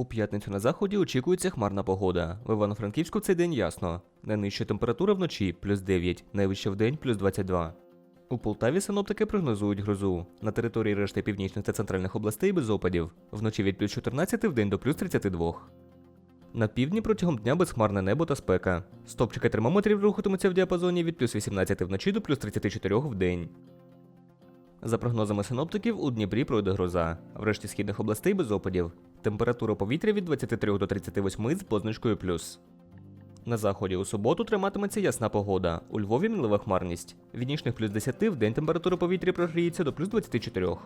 У п'ятницю на заході очікується хмарна погода. В Івано-Франківську цей день ясно. Найнижча температура вночі плюс 9, найвища в день плюс 22. У Полтаві синоптики прогнозують грозу. На території решти північних та центральних областей без опадів. Вночі від плюс 14 в день до плюс 32. На півдні протягом дня безхмарне небо та спека. Стопчики термометрів рухатимуться в діапазоні від плюс 18 вночі до плюс 34 в день. За прогнозами синоптиків, у Дніпрі пройде гроза. В решті східних областей без опадів. Температура повітря від 23 до 38 з позначкою плюс. На заході у суботу триматиметься ясна погода. У Львові мінлива хмарність. Від нічних плюс 10 в день температура повітря прогріється до плюс 24.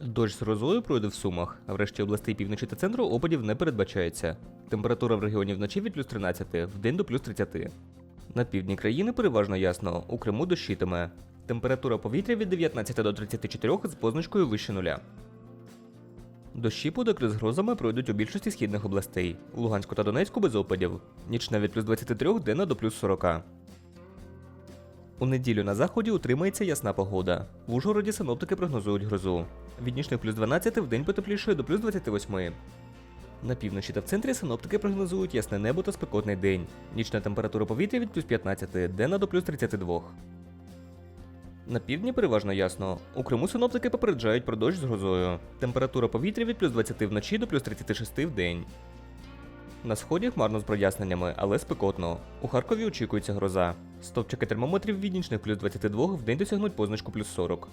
Дощ з грозою пройде в Сумах, а решті областей півночі та центру опадів не передбачається. Температура в регіоні вночі від плюс 13, в день до плюс 30. На півдні країни переважно ясно, у Криму дощитиме. Температура повітря від 19 до 34 з позначкою вище нуля. Дощі подекри з грозами пройдуть у більшості східних областей. Луганську та Донецьку без опадів. Нічна від плюс 23 денна до плюс 40. У неділю на заході утримається ясна погода. В Ужгороді синоптики прогнозують грозу. Від нічних плюс 12 в день потеплішає до плюс 28. На півночі та в центрі синоптики прогнозують ясне небо та спекотний день. Нічна температура повітря від плюс 15, денна до плюс 32. На півдні переважно ясно. У Криму синоптики попереджають про дощ з грозою. Температура повітря від плюс 20 вночі до плюс 36 в день. На сході хмарно з проясненнями, але спекотно. У Харкові очікується гроза. Стопчики термометрів від нічних плюс 22 в день досягнуть позначку плюс 40.